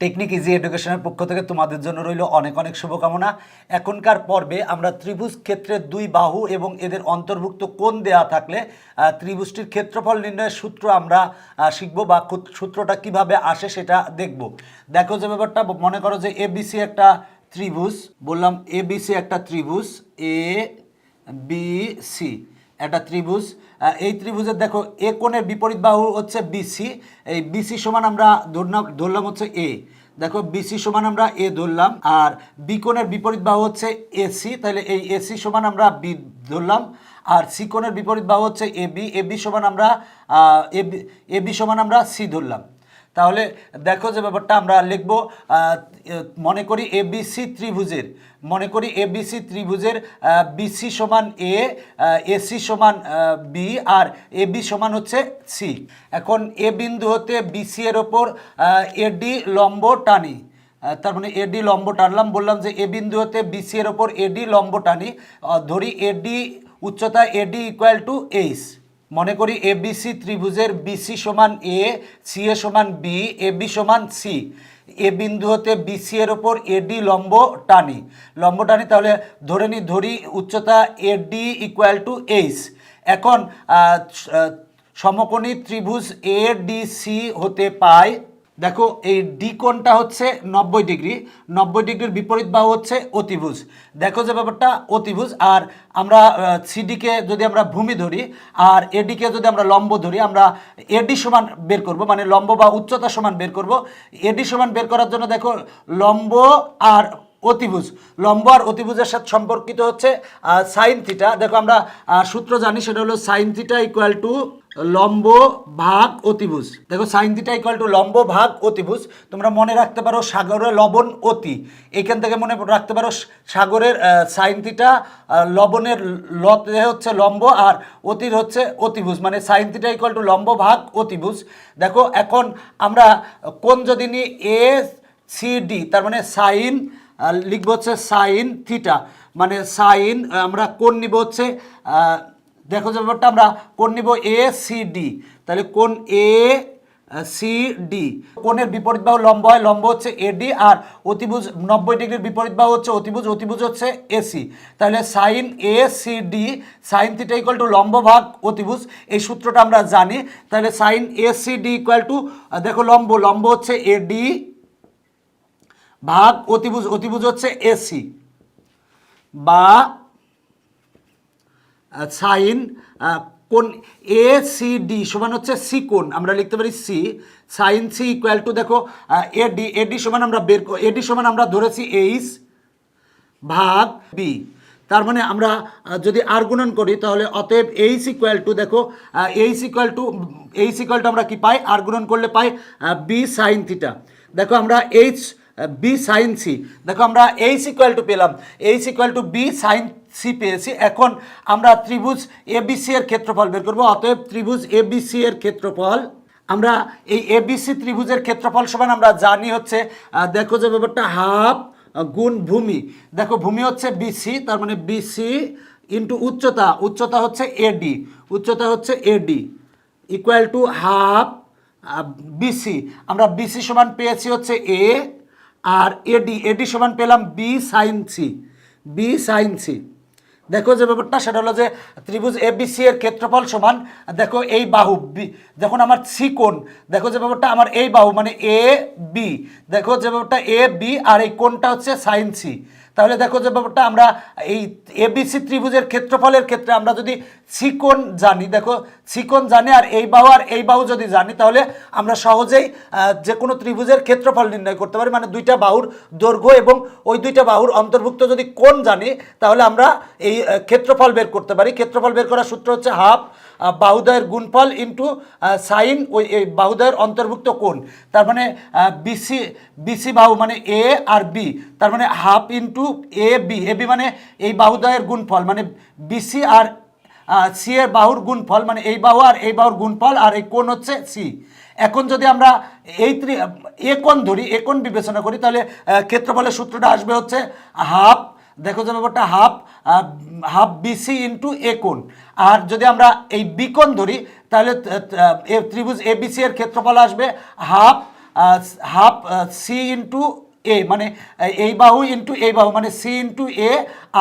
Technique easy এডুকেশনের পক্ষ থেকে তোমাদের জন্য রইল অনেক অনেক শুভকামনা। এখনকার পর্বে আমরা ত্রিভুজ ক্ষেত্রের দুই বাহু এবং এদের অন্তর্ভুক্ত কোণ দেয়া থাকলে ত্রিভুজটির ক্ষেত্রফল নির্ণয়ের সূত্র আমরা শিখব বা সূত্রটা কীভাবে আসে সেটা দেখব। দেখো যে ব্যাপারটা, মনে করো যে এবিসি একটা ত্রিভুজ, বললাম এবিসি একটা ত্রিভুজ এ বি সি একটা ত্রিভুজ। এই ত্রিভুজের দেখো, এ কোণের বিপরীত বাহু হচ্ছে বিসি এই বিসি সমান আমরা ধরলাম ধরলাম হচ্ছে এ দেখো বিসি সমান আমরা এ ধরলাম, আর বি কোণের বিপরীত বাহু হচ্ছে এসি তাহলে এই এসি সমান আমরা বি ধরলাম, আর সি কোণের বিপরীত বাহু হচ্ছে এ বি এ বি সমান আমরা এ বি সমান আমরা সি ধরলাম। তাহলে দেখো যে ব্যাপারটা আমরা লিখব মনে করি এ এবিসি ত্রিভুজের। মনে করি এ এবিসি ত্রিভুজের বিসি সমান এ এসি সমান বি আর এ বি সমান হচ্ছে সি এখন এ বিন্দু হতে বিসি এর ওপর এডি লম্ব টানি। তার মানে এডি লম্ব টানলাম, বললাম যে এ বিন্দু হতে বিসি এর ওপর এডি লম্ব টানি। ধরি এডি উচ্চতা এডি ইকুয়াল টু এইচ মনে করি এ এবিসি ত্রিভুজের বিসি সমান এ সি এ সমান বি এ বি সমান সি এ বিন্দু হতে বিসি এর ওপর এডি লম্ব টানি। লম্ব টানি তাহলে ধরে নি, ধরি উচ্চতা এডি ইকুয়াল টু এইচ এখন সমকোণী ত্রিভুজ এ ডি সি হতে পায় দেখো, এই ডি কোণটা হচ্ছে নব্বই ডিগ্রি, নব্বই ডিগ্রির বিপরীত বাহু হচ্ছে অতিভুজ। দেখো যে ব্যাপারটা, অতিভুজ, আর আমরা সিডিকে যদি আমরা ভূমি ধরি, আর এডিকে যদি আমরা লম্ব ধরি, আমরা এডি সমান বের করব মানে লম্ব বা উচ্চতা সমান বের করব। এডি সমান বের করার জন্য দেখো, লম্ব আর অতিভুজ। লম্ব আর অতিভুজের সাথে সম্পর্কিত হচ্ছে সাইন থিটা দেখো আমরা সূত্র জানি, সেটা হলো সাইন থিটা ইকুয়াল টু লম্ব ভাগ অতিভুজ। দেখো সাইন থিটা ইকুয়াল টু লম্ব ভাগ অতিভুজ, তোমরা মনে রাখতে পারো সাগরের লবণ অতি। এখান থেকে মনে রাখতে পারো সাগরের সাইন থিটা লবণের লতে হচ্ছে লম্ব আর অতির হচ্ছে অতিভুজ মানে সাইন থিটা ইকুয়াল টু লম্ব ভাগ অতিভুজ। দেখো এখন আমরা কোন যদি নিই এ সি ডি তার মানে সাইন লিখব হচ্ছে সাইন থিটা। মানে সাইন আমরা কোন নিব হচ্ছে দেখো যে ব্যাপারটা, আমরা কোন নিব এ, সি, ডি। তাহলে কোন এ সি, ডি। কোণের বিপরীত বাহু লম্ব হয়, লম্ব হচ্ছে এডি আর অতিভুজ নব্বই ডিগ্রির বিপরীত বাহু হচ্ছে অতিভুজ অতিভুজ হচ্ছে এসি তাহলে sine A, C, D, sine theta equal to লম্ব ভাগ অতিভুজ, এই সূত্রটা আমরা জানি। তাহলে sine A, C, D equal to দেখো লম্ব লম্ব হচ্ছে এডি ভাগ অতিভুজ অতিভুজ হচ্ছে এসি। বা সাইন কোন এ, সি, ডি সমান হচ্ছে সি কোণ, আমরা লিখতে পারি C. Sine C equal to দেখো এডি এডি সমান আমরা বের এডি সমান আমরা ধরেছি এইচ ভাগ বি। তার মানে আমরা যদি আর গুণন করি, তাহলে অতএব এইচ ইকুয়াল টু দেখো H equal to H equal to আমরা কি পাই? আর গুণন করলে পাই বি সাইন থিটা। দেখো, আমরা এইচ বি সাইন সি দেখো আমরা এইচ ইকুয়াল টু পেলাম। H equal to B sine C পেয়েছি। এখন আমরা ত্রিভুজ এবিসি এর ক্ষেত্রফল বের করব। অতএব ত্রিভুজ এবিসি এর ক্ষেত্রফল, আমরা এই এবিসি ত্রিভুজের ক্ষেত্রফল সমান আমরা জানি হচ্ছে দেখো যে ব্যাপারটা, হাফ গুণ ভূমি। দেখো ভূমি হচ্ছে বিসি তার মানে বিসি ইন্টু উচ্চতা। উচ্চতা হচ্ছে এডি উচ্চতা হচ্ছে AD equal to half BC আমরা বিসি সমান পেয়েছি হচ্ছে এ আর এডি এডি সমান পেলাম B sine C B sine C দেখো যে ব্যাপারটা, সেটা হলো যে ত্রিভুজ এ বি সি এর ক্ষেত্রফল সমান, দেখো এই বাহু বি দেখুন আমার সি কোন দেখো যে ব্যাপারটা, আমার এই বাহু মানে এ বি দেখো যে ব্যাপারটা এ বি আর এই কোনটা হচ্ছে সাইন সি তাহলে দেখো যে ব্যাপারটা, আমরা এই এবিসি ত্রিভুজের ক্ষেত্রফলের ক্ষেত্রে আমরা যদি সিকোণ জানি, দেখো সিকোণ জানি আর এই বাহু আর এই বাহু যদি জানি, তাহলে আমরা সহজেই যে কোনো ত্রিভুজের ক্ষেত্রফল নির্ণয় করতে পারি। মানে দুইটা বাহুর দৈর্ঘ্য এবং ওই দুইটা বাহুর অন্তর্ভুক্ত যদি কোণ জানি, তাহলে আমরা এই ক্ষেত্রফল বের করতে পারি। ক্ষেত্রফল বের করার সূত্র হচ্ছে হাফ বাহুদয়ের গুণফল ইন্টু সাইন ওই বাহুদয়ের অন্তর্ভুক্ত কোণ। তার মানে বিসি বিসি বাহু মানে এ আর বি তার মানে half into A B A B মানে এই বাহুদয়ের গুণফল মানে বিসি আর সি এর বাহুর গুণফল মানে এই বাহু আর এই বাহুর গুণফল, আর এই কোণ হচ্ছে সি এখন যদি আমরা এই ত্রি, এ কোণ ধরি, এ কোণ বিবেচনা করি, তাহলে ক্ষেত্রফলের সূত্রটা আসবে হচ্ছে হাফ দেখো যে ব্যাপারটা half half BC into A কোণ। আর যদি আমরা এই বিকোণ ধরি, তাহলে এ ত্রিভুজ এবিসি এর ক্ষেত্রফল আসবে half half C into A মানে এই বাহু ইন্টু এই বাহু মানে সি ইন্টু এ,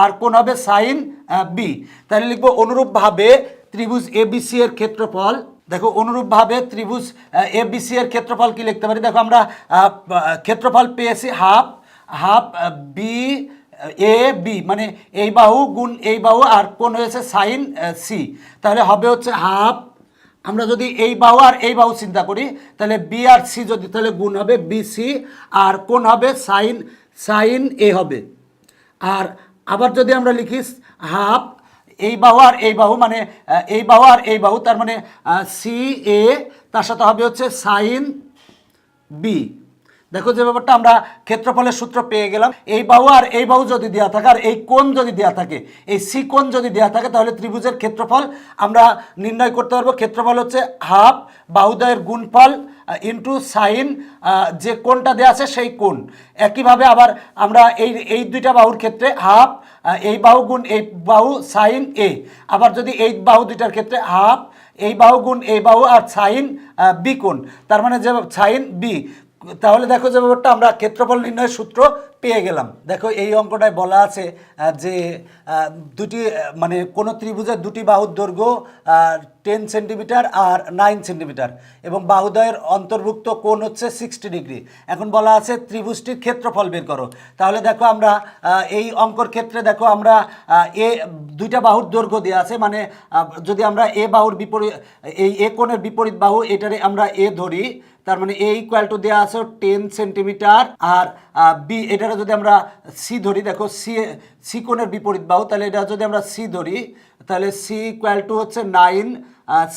আর কোন হবে সাইন বি। তাহলে লিখব অনুরূপভাবে ত্রিভুজ এ বি সি এর ক্ষেত্রফল। দেখো, অনুরূপভাবে ত্রিভুজ এ বি সি এর ক্ষেত্রফল কি লিখতে পারি? দেখো আমরা ক্ষেত্রফল পেয়েছি half half B A B মানে এই বাহু গুণ এই বাহু আর কোন হয়েছে সাইন সি তাহলে হবে হচ্ছে হাফ আমরা যদি এই বাহু আর এই বাহু চিন্তা করি, তাহলে বি আর সি যদি, তাহলে গুণ হবে বি সি আর কোন হবে সাইন সাইন এ হবে। আর আবার যদি আমরা লিখি হাফ এই বাহু আর এই বাহু মানে এই বাহু আর এই বাহু, তার মানে সি এ তার সাথে হবে হচ্ছে সাইন বি দেখো যে ব্যাপারটা, আমরা ক্ষেত্রফলের সূত্র পেয়ে গেলাম। এই বাহু আর এই বাহু যদি দেওয়া থাকে, আর এই কোণ যদি দেওয়া থাকে, এই সি কোণ যদি দেওয়া থাকে, তাহলে ত্রিভুজের ক্ষেত্রফল আমরা নির্ণয় করতে পারব। ক্ষেত্রফল হচ্ছে হাফ বাহুদয়ের গুণফল ইন্টু সাইন যে কোণটা দেওয়া আছে সেই কোণ। একইভাবে আবার আমরা এই এই দুইটা বাহুর ক্ষেত্রে হাফ এই বাহু গুণ এই বাহু সাইন এ আবার যদি এই বাহু দুইটার ক্ষেত্রে হাফ, এই বাহু গুণ এই বাহু আর সাইন বি কোণ। তার মানে যে সাইন বি তাহলে দেখো যে ব্যাপারটা, আমরা ক্ষেত্রফল নির্ণয়ের সূত্র পেয়ে গেলাম। দেখো, এই অঙ্কটায় বলা আছে যে দুটি মানে কোনো ত্রিভুজের দুটি বাহুর দৈর্ঘ্য টেন সেন্টিমিটার আর নাইন সেন্টিমিটার এবং বাহুদয়ের অন্তর্ভুক্ত কোণ হচ্ছে সিক্সটি ডিগ্রি এখন বলা আছে ত্রিভুজটির ক্ষেত্রফল বের করো। তাহলে দেখো আমরা এই অঙ্কর ক্ষেত্রে দেখো আমরা এ, দুইটা বাহুর দৈর্ঘ্য দেওয়া আছে মানে যদি আমরা এ বাহুর বিপরীত, এই এ কোণের বিপরীত বাহু, এটারে আমরা এ ধরি তার মানে এ ইকুয়াল টু দেওয়া আছে টেন সেন্টিমিটার আর বি এটারে যদি আমরা সি ধরি, দেখো সি সি কোণের বিপরীত বাহু, তাহলে এটা যদি আমরা সি ধরি, তাহলে সি ইকুয়াল টু হচ্ছে নাইন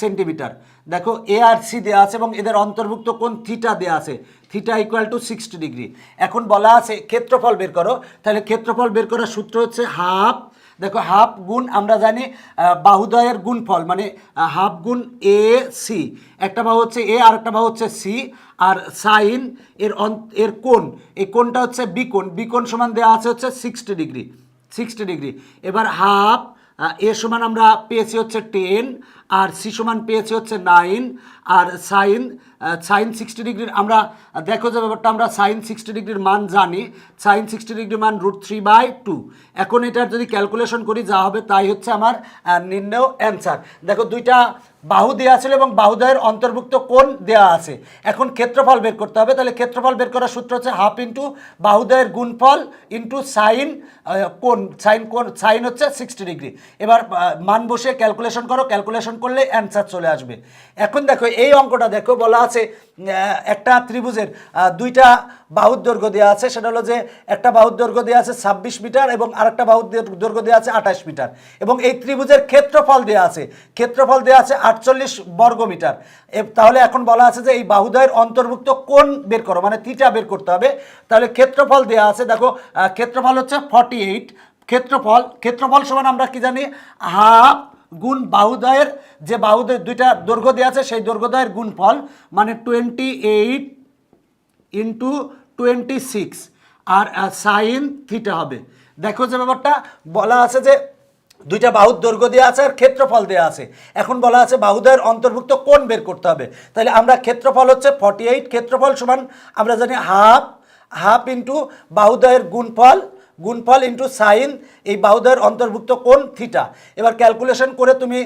সেন্টিমিটার দেখো এ আর সি দেওয়া আছে এবং এদের অন্তর্ভুক্ত কোন থিটা দেওয়া আছে। Theta equal to sixty degree এখন বলা আছে ক্ষেত্রফল বের করো। তাহলে ক্ষেত্রফল বের করার সূত্র হচ্ছে হাফ দেখো, হাফ গুণ আমরা জানি বাহুদয়ের বাহুদয়ের গুণফল মানে হাফ গুণ এ সি। একটা বাহু হচ্ছে এ, আর একটা বাহু হচ্ছে সি। আর সাইন এর এর কোণ, এই কোণটা হচ্ছে বিকোণ। বিকোণ সমান দেওয়া আছে হচ্ছে সিক্সটি ডিগ্রি সিক্সটি ডিগ্রি এবার হাফ এ সমান আমরা পেয়েছি হচ্ছে টেন আর সি সমান পেয়েছি হচ্ছে নাইন আর সাইন সাইন সিক্সটি ডিগ্রির আমরা দেখো যে ব্যাপারটা, আমরা সাইন সিক্সটি ডিগ্রির মান জানি সাইন সিক্সটি ডিগ্রির মান রুট থ্রি বাই টু এখন এটার যদি ক্যালকুলেশন করি, যা হবে তাই হচ্ছে আমার নির্ণয় অ্যান্সার দেখো দুইটা বাহু দেওয়া ছিল এবং বাহুদয়ের অন্তর্ভুক্ত কোন দেওয়া আছে। এখন ক্ষেত্রফল বের করতে হবে, তাহলে ক্ষেত্রফল বের করার সূত্র হচ্ছে হাফ ইন্টু বাহুদয়ের গুণফল ইন্টু সাইন কোন সাইন কোন সাইন হচ্ছে সিক্সটি ডিগ্রি এবার মান বসে ক্যালকুলেশন করো ক্যালকুলেশন করলে অ্যান্সার চলে আসবে। এখন দেখো, এই অঙ্কটা দেখো, বলা আছে একটা ত্রিভুজের দুইটা বাহুর দৈর্ঘ্য দেওয়া আছে, সেটা হলো যে একটা বাহুর দৈর্ঘ্য দেওয়া আছে ছাব্বিশ মিটার এবং আরেকটা বাহুর দৈর- দৈর্ঘ্য দেওয়া আছে আঠাশ মিটার। এবং এই ত্রিভুজের ক্ষেত্রফল দেওয়া আছে, ক্ষেত্রফল দেওয়া আছে আটচল্লিশ বর্গ মিটার। তাহলে এখন বলা আছে যে এই বাহুদয়ের অন্তর্ভুক্ত কোণ বের করো মানে তিটা বের করতে হবে। তাহলে ক্ষেত্রফল দেওয়া আছে, দেখো ক্ষেত্রফল হচ্ছে ফর্টি এইট ক্ষেত্রফল ক্ষেত্রফল সমান আমরা কি জানি? হাফ গুণ বাহুদয়ের, যে বাহুদয়ের দুইটা দৈর্ঘ্য দেওয়া আছে, সেই দৈর্ঘ্যদয়ের গুণফল মানে twenty eight into twenty six আর সাইন থিটা হবে। দেখো যে ব্যাপারটা, বলা আছে যে দুইটা বাহুর দৈর্ঘ্য দেওয়া আছে আর ক্ষেত্রফল দেওয়া আছে। এখন বলা আছে বাহুদয়ের অন্তর্ভুক্ত কোন বের করতে হবে। তাহলে আমরা ক্ষেত্রফল হচ্ছে ফর্টি এইট ক্ষেত্রফল সমান আমরা জানি হাফ হাফ ইন্টু বাহুদয়ের গুণফল গুণফল ইন্টু সাইন এই বাহুদের অন্তর্ভুক্ত কোন থিটা এবার ক্যালকুলেশন করে তুমি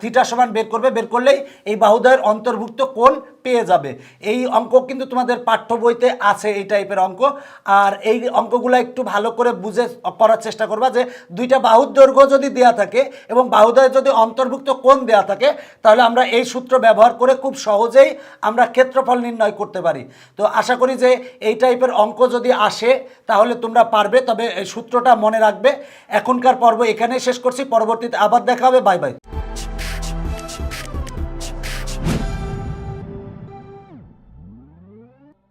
থিটা সমান বের করবে। বের করলেই এই বাহুদের অন্তর্ভুক্ত কোণ পেয়ে যাবে। এই অঙ্ক কিন্তু তোমাদের পাঠ্য বইতে আছে এই টাইপের অঙ্ক। আর এই অঙ্কগুলো একটু ভালো করে বুঝে করার চেষ্টা করবা যে দুইটা বাহুর দৈর্ঘ্য যদি দেওয়া থাকে এবং বাহুদয়ের যদি অন্তর্ভুক্ত কোন দেওয়া থাকে, তাহলে আমরা এই সূত্র ব্যবহার করে খুব সহজেই আমরা ক্ষেত্রফল নির্ণয় করতে পারি। তো আশা করি যে এই টাইপের অঙ্ক যদি আসে, তাহলে তোমরা পারবে, তবে সূত্রটা মনে রাখবে। এখনকার পর্ব এখানেই শেষ করছি, পরবর্তীতে আবার দেখা হবে। Bye bye.